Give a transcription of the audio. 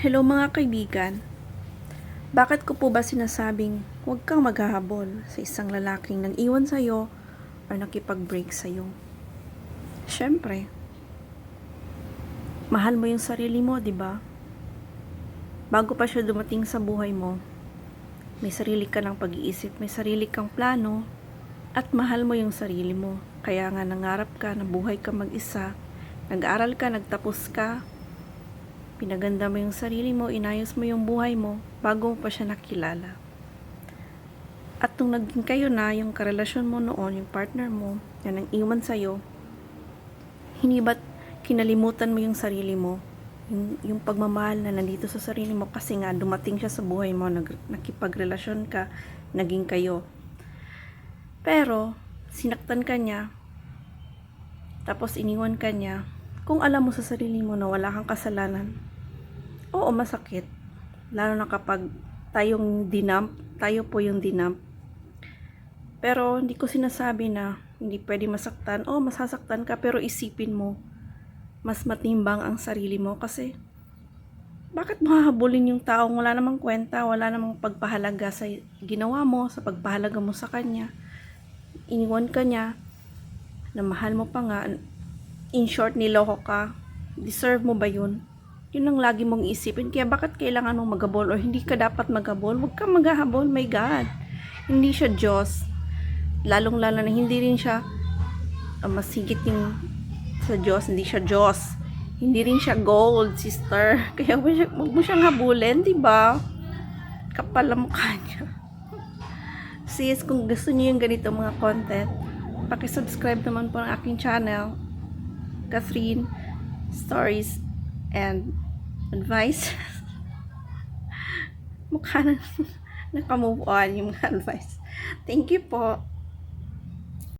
Hello mga kaibigan. Bakit ko po ba sinasabing huwag kang maghahabol sa isang lalaking nang iwan sa'yo or nakipag-break sa'yo? Siyempre, mahal mo yung sarili mo, di ba? Bago pa siya dumating sa buhay mo, may sarili ka ng pag-iisip, may sarili kang plano, at mahal mo yung sarili mo. Kaya nga nangarap ka na buhay ka mag-isa, nag-aral ka, nagtapos ka, pinaganda mo yung sarili mo, inayos mo yung buhay mo, bago mo pa siya nakilala. At nung naging kayo na, yung karelasyon mo noon, yung partner mo, yan ang iwan sa'yo, hindi ba't kinalimutan mo yung sarili mo? Yung, yung pagmamahal na nandito sa sarili mo kasi nga dumating siya sa buhay mo, nag, nakipagrelasyon ka, naging kayo. Pero, sinaktan ka niya, tapos iniwan ka niya, kung alam mo sa sarili mo na wala kang kasalanan, oo, masakit. Lalo na kapag tayong dinamp, tayo po yung dinamp. Pero hindi ko sinasabi na hindi pwede masaktan. Oo, masasaktan ka pero isipin mo, mas matimbang ang sarili mo kasi bakit mo hahabulin yung taong wala namang kwenta, wala namang pagpahalaga sa ginawa mo, sa pagpahalaga mo sa kanya. Iniwan ka niya, na mahal mo pa nga, in short, niloko ka, deserve mo ba yun? Yun ang lagi mong isipin. Kaya bakit kailangan mong maghabol or hindi ka dapat maghabol? Huwag kang maghahabol, my God. Hindi siya Diyos. Lalong-lalo na hindi rin siya uh, masigit yung sa Diyos. Hindi siya Diyos. Hindi rin siya gold, sister. Kaya huwag mo siyang habulin, di ba? Kapal ang mukha niya. Sis, kung gusto niyo yung ganito mga content, pakisubscribe naman po ang aking channel. Catherine Stories and Advice. Mukha na nakamove on yung advice. Thank you po.